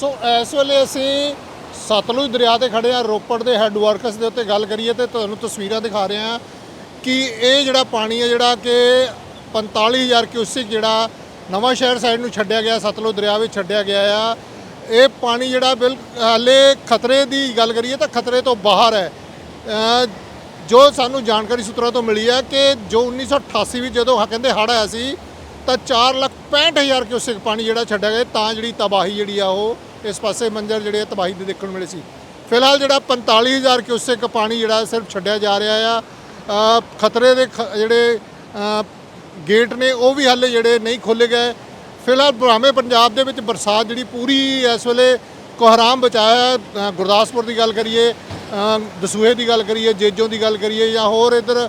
ਸੋ ਇਸ ਵੇਲੇ ਅਸੀਂ ਸਤਲੁਜ ਦਰਿਆ ਤੇ ਖੜੇ ਆ ਰੋਪੜ ਦੇ ਹੈੱਡ ਵਰਕਸ ਦੇ ਉੱਤੇ ਗੱਲ ਕਰੀਏ ਤੇ ਤੁਹਾਨੂੰ ਤਸਵੀਰਾਂ ਦਿਖਾ ਰਹੇ ਆ ਕਿ ਇਹ ਜਿਹੜਾ ਪਾਣੀ ਹੈ, ਜਿਹੜਾ ਕਿ 45000 ਕਿਊਸਿਕ ਜਿਹੜਾ ਨਵਾਂ ਸ਼ਹਿਰ ਸਾਈਡ ਨੂੰ ਛੱਡਿਆ ਗਿਆ, ਸਤਲੁਜ ਦਰਿਆ ਵਿੱਚ ਛੱਡਿਆ ਗਿਆ ਆ। ਇਹ ਪਾਣੀ ਜਿਹੜਾ ਬਿਲ, ਹਾਲੇ ਖਤਰੇ ਦੀ ਗੱਲ ਕਰੀਏ ਤਾਂ ਖਤਰੇ ਤੋਂ ਬਾਹਰ ਹੈ। ਜੋ ਸਾਨੂੰ ਜਾਣਕਾਰੀ ਸੂਤਰਾਂ ਤੋਂ ਮਿਲੀ ਹੈ ਕਿ ਜੋ 1988 ਵਿੱਚ ਜਦੋਂ ਕਹਿੰਦੇ ਹੜ੍ਹ ਆਇਆ ਸੀ, ਤਾਂ 465000 ਕਿਊਸਿਕ ਪਾਣੀ ਜਿਹੜਾ ਛੱਡਿਆ ਗਿਆ, ਤਾਂ ਜਿਹੜੀ ਤਬਾਹੀ ਜਿਹੜੀ ਆ ਉਹ ਇਸ ਪਾਸੇ ਮੰਜ਼ਰ ਜਿਹੜੇ ਆ ਤਬਾਹੀ ਦੇ ਦੇਖਣ ਨੂੰ ਮਿਲੇ ਸੀ। ਫਿਲਹਾਲ ਜਿਹੜਾ 45000 ਕਿਊਸਿਕ ਪਾਣੀ ਜਿਹੜਾ ਸਿਰਫ ਛੱਡਿਆ ਜਾ ਰਿਹਾ ਆ ਖਤਰੇ ਦੇ ਖ- ਜਿਹੜੇ ਗੇਟ ਨੇ ਉਹ ਵੀ ਹਾਲੇ ਜਿਹੜੇ ਨਹੀਂ ਖੋਲੇ ਗਏ। ਫਿਲਹਾਲ ਬਰਾਮੇ ਪੰਜਾਬ ਦੇ ਵਿੱਚ ਬਰਸਾਤ ਜਿਹੜੀ ਪੂਰੀ ਇਸ ਵੇਲੇ ਕੋਹਰਾਮ ਬਚਾਇਆ ਗੁਰਦਾਸਪੁਰ ਦੀ ਗੱਲ ਕਰੀਏ ਦਸੂਹੇ ਦੀ ਗੱਲ ਕਰੀਏ, ਜੇਜੋਂ ਦੀ ਗੱਲ ਕਰੀਏ ਜਾਂ ਹੋਰ ਇਧਰ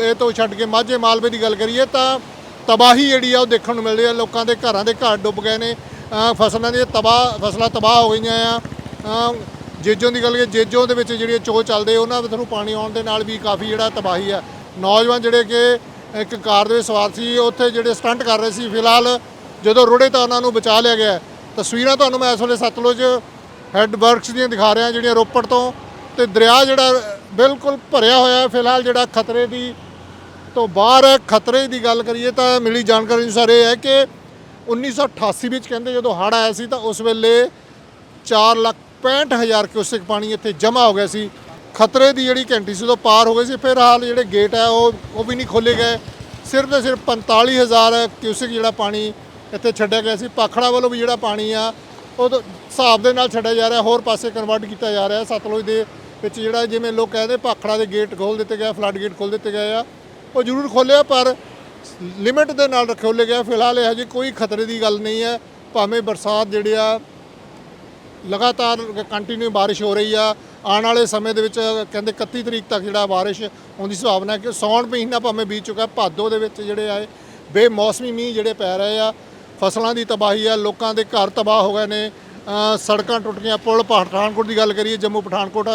ਇਹ ਤੋਂ ਛੱਡ ਕੇ ਮਾਝੇ ਮਾਲਵੇ ਦੀ ਗੱਲ ਕਰੀਏ ਤਾਂ ਤਬਾਹੀ ਜਿਹੜੀ ਆ ਉਹ ਦੇਖਣ ਨੂੰ ਮਿਲ ਰਹੀ ਹੈ। ਲੋਕਾਂ ਦੇ ਘਰਾਂ ਦੇ ਘਰ ਡੁੱਬ ਗਏ ਨੇ। ਫਸਲਾਂ ਦੀਆਂ ਤਬਾਹ, ਫਸਲਾਂ ਤਬਾਹ ਹੋ ਗਈਆਂ ਆ। ਜੇਜੋਂ ਦੀ ਗੱਲ ਕਰੀਏ, ਜੇਜੋਂ ਦੇ ਵਿੱਚ ਜਿਹੜੇ ਚੋ ਚੱਲਦੇ, ਉਹਨਾਂ ਦੇ ਥਰੂ ਪਾਣੀ ਆਉਣ ਦੇ ਨਾਲ ਵੀ ਕਾਫੀ ਜਿਹੜਾ ਤਬਾਹੀ ਆ। ਨੌਜਵਾਨ ਜਿਹੜੇ ਕਿ ਇੱਕ ਕਾਰ ਦੇ ਵਿੱਚ ਸਵਾਰ ਸੀ, ਉੱਥੇ ਜਿਹੜੇ ਸਟੰਟ ਕਰ ਰਹੇ ਸੀ, ਫਿਲਹਾਲ ਜਦੋਂ ਰੁੜੇ ਤਾਂ ਉਹਨਾਂ ਨੂੰ ਬਚਾ ਲਿਆ ਗਿਆ। ਤਸਵੀਰਾਂ ਤੁਹਾਨੂੰ ਮੈਂ ਇਸ ਵੇਲੇ ਸਤਲੁਜ ਹੈੱਡ ਵਰਕਸ ਦੀਆਂ ਦਿਖਾ ਰਿਹਾ, ਜਿਹੜੀਆਂ ਰੋਪੜ ਤੋਂ ਤੇ ਦਰਿਆ ਜਿਹੜਾ ਬਿਲਕੁਲ ਭਰਿਆ ਹੋਇਆ ਹੈ। ਫਿਲਹਾਲ ਜਿਹੜਾ ਖਤਰੇ ਦੀ ਤੋਂ ਬਾਹਰ ਖਤਰੇ ਦੀ ਗੱਲ ਕਰੀਏ ਤਾਂ ਮਿਲੀ ਜਾਣਕਾਰੀ ਅਨੁਸਾਰ ਇਹ ਹੈ ਕਿ 1988 ਵਿੱਚ ਕਹਿੰਦੇ ਜਦੋਂ ਹੜ੍ਹ ਆਇਆ ਸੀ ਤਾਂ ਉਸ ਵੇਲੇ 4 ਲੱਖ 65 ਹਜ਼ਾਰ ਕਿਊਸਿਕ ਪਾਣੀ ਇੱਥੇ ਜਮ੍ਹਾਂ ਹੋ ਗਿਆ ਸੀ। ਖਤਰੇ ਦੀ ਜਿਹੜੀ ਘੰਟੀ ਸੀ ਉਹ ਪਾਰ ਹੋ ਗਈ ਸੀ। ਫਿਰ ਹਾਲ ਜਿਹੜੇ ਗੇਟ ਹੈ ਉਹ ਉਹ ਵੀ ਨਹੀਂ ਖੋਲੇ ਗਏ। ਸਿਰਫ ਤੇ ਸਿਰਫ 45000 ਕਿਊਸਿਕ ਜਿਹੜਾ ਪਾਣੀ ਇੱਥੇ ਛੱਡਿਆ ਗਿਆ ਸੀ। ਪਾਖੜਾ ਵੱਲੋਂ ਵੀ ਜਿਹੜਾ ਪਾਣੀ ਆ, ਉਹ ਹਿਸਾਬ ਦੇ ਨਾਲ ਛੱਡਿਆ ਜਾ ਰਿਹਾ, ਹੋਰ ਪਾਸੇ ਕਨਵਰਟ ਕੀਤਾ ਜਾ ਰਿਹਾ। ਸਤਲੁਜ ਦੇ ਵਿੱਚ ਜਿਹੜਾ ਜਿਵੇਂ ਲੋਕ ਕਹਿੰਦੇ ਪਾਖੜਾ ਦੇ ਗੇਟ ਖੋਲ ਦਿੱਤੇ ਗਏ ਫਲੱਡ ਗੇਟ ਖੋਲ ਦਿੱਤੇ ਗਏ ਆ। ਉਹ ਜ਼ਰੂਰ ਖੋਲਿਆ ਪਰ ਲਿਮਿਟ ਦੇ ਨਾਲ ਖੋਲੇ ਗਿਆ। ਫਿਲਹਾਲ ਇਹ ਹਜੇ ਕੋਈ ਖਤਰੇ ਦੀ ਗੱਲ ਨਹੀਂ ਹੈ। ਭਾਵੇਂ ਬਰਸਾਤ ਜਿਹੜੀ ਆ, ਲਗਾਤਾਰ ਕੰਟੀਨਿਊ ਬਾਰਿਸ਼ ਹੋ ਰਹੀ ਆ। ਆਉਣ ਵਾਲੇ ਸਮੇਂ ਦੇ ਵਿੱਚ ਕਹਿੰਦੇ 31 ਤਰੀਕ ਤੱਕ ਜਿਹੜਾ ਬਾਰਿਸ਼ ਹੋਣ ਦੀ ਸੰਭਾਵਨਾ ਹੈ ਕਿ ਸੌਣ ਮਹੀਨਾ ਭਾਵੇਂ ਬੀਤ ਚੁੱਕਾ, ਭਾਦੋ ਦੇ ਵਿੱਚ ਜਿਹੜੇ ਆਏ ਬੇਮੌਸਮੀ ਮੀਂਹ ਜਿਹੜੇ ਪੈ ਰਹੇ ਆ। ਫਸਲਾਂ ਦੀ ਤਬਾਹੀ ਆ, ਲੋਕਾਂ ਦੇ ਘਰ ਤਬਾਹ ਹੋ ਗਏ ਨੇ। ਸੜਕਾਂ ਟੁੱਟ ਗਈਆਂ ਪੁਲ ਪਠਾਨਕੋਟ ਦੀ ਗੱਲ ਕਰੀਏ, ਜੰਮੂ ਪਠਾਨਕੋਟ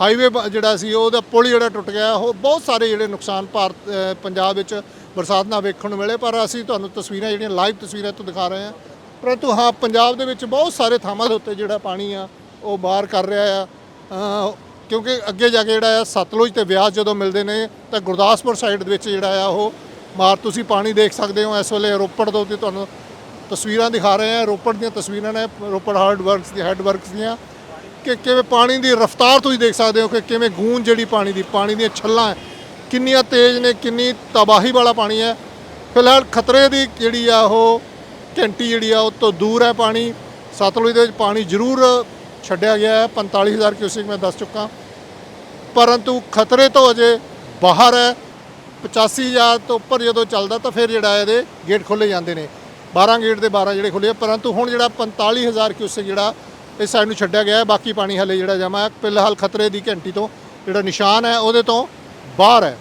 ਹਾਈਵੇ ਜਿਹੜਾ ਸੀ, ਉਹਦਾ ਪੁਲ ਜਿਹੜਾ ਟੁੱਟ ਗਿਆ। ਉਹ ਬਹੁਤ ਸਾਰੇ ਜਿਹੜੇ ਨੁਕਸਾਨ ਭਾਰਤ ਪੰਜਾਬ ਵਿੱਚ ਬਰਸਾਤ ਨਾ ਵੇਖਣ ਨੂੰ ਮਿਲੇ, ਪਰ ਅਸੀਂ ਤੁਹਾਨੂੰ ਤਸਵੀਰਾਂ ਜਿਹੜੀਆਂ ਲਾਈਵ ਤਸਵੀਰਾਂ ਤੋਂ ਦਿਖਾ ਰਹੇ ਹਾਂ। ਪਰੰਤੂ ਹਾਂ, ਪੰਜਾਬ ਦੇ ਵਿੱਚ ਬਹੁਤ ਸਾਰੇ ਥਾਵਾਂ ਦੇ ਉੱਤੇ ਜਿਹੜਾ ਪਾਣੀ ਆ, ਉਹ ਬਾਹਰ ਕਰ ਰਿਹਾ ਆ। ਕਿਉਂਕਿ ਅੱਗੇ ਜਾ ਕੇ ਜਿਹੜਾ ਆ, ਸਤਲੁਜ ਤੇ ਵਿਆਸ ਜਦੋਂ ਮਿਲਦੇ ਨੇ, ਤਾਂ ਗੁਰਦਾਸਪੁਰ ਸਾਈਡ ਦੇ ਵਿੱਚ ਜਿਹੜਾ ਆ, ਉਹ ਮਾਰ ਤੁਸੀਂ ਪਾਣੀ ਦੇਖ ਸਕਦੇ ਹੋ। ਇਸ ਵੇਲੇ ਰੋਪੜ ਤੋਂ ਤੇ ਤੁਹਾਨੂੰ ਤਸਵੀਰਾਂ ਦਿਖਾ ਰਹੇ ਹਾਂ। ਰੋਪੜ ਦੀਆਂ ਤਸਵੀਰਾਂ ਨੇ, ਰੋਪੜ ਹਾਰਡ ਵਰਕਸ ਦੀ ਹੈੱਡ ਵਰਕਸ ਦੀਆਂ। ਕਿ ਕਿਵੇਂ ਪਾਣੀ ਦੀ ਰਫ਼ਤਾਰ ਤੁਸੀਂ ਦੇਖ ਸਕਦੇ ਹੋ ਕਿ ਕਿਵੇਂ ਗੂੰਜ ਜਿਹੜੀ ਪਾਣੀ ਦੀ, ਪਾਣੀ ਦੀਆਂ ਛੱਲਾਂ ਕਿੰਨੀਆਂ ਤੇਜ਼ ਨੇ, ਕਿੰਨੀ ਤਬਾਹੀ ਵਾਲਾ ਪਾਣੀ ਹੈ। ਫਿਲਹਾਲ ਖਤਰੇ ਦੀ ਜਿਹੜੀ ਆ ਉਹ ਘੰਟੀ ਜਿਹੜੀ ਆ ਉਹ ਤੋਂ ਦੂਰ ਹੈ ਪਾਣੀ। ਸਤਲੁਜ ਦੇ ਵਿੱਚ ਪਾਣੀ ਜ਼ਰੂਰ ਛੱਡਿਆ ਗਿਆ ਹੈ 45000 ਕਿਊਸਿਕ ਮੈਂ ਦੱਸ ਚੁੱਕਾ। ਪਰੰਤੂ ਖਤਰੇ ਤੋਂ ਅਜੇ ਬਾਹਰ ਹੈ। 85000 ਤੋਂ ਉੱਪਰ ਜਦੋਂ ਚੱਲਦਾ ਤਾਂ ਫਿਰ ਜਿਹੜਾ ਇਹਦੇ ਗੇਟ ਖੋਲੇ ਜਾਂਦੇ ਨੇ। 12 ਗੇਟ ਦੇ 12 ਜਿਹੜੇ ਖੁੱਲੇ ਪਰੰਤੂ ਹੁਣ ਜਿਹੜਾ 45000 ਕਿਊਸਿਕ ਜਿਹੜਾ ਇਸ ਸਾਈਡ ਨੂੰ ਛੱਡਿਆ ਗਿਆ ਹੈ, ਬਾਕੀ ਪਾਣੀ ਹਲੇ ਜਿਹੜਾ ਜਮਾ ਹੈ। ਫਿਲਹਾਲ ਖਤਰੇ ਦੀ ਘੰਟੀ ਤੋਂ ਜਿਹੜਾ ਨਿਸ਼ਾਨ ਹੈ, ਉਹਦੇ ਤੋਂ ਬਾਹਰ ਹੈ।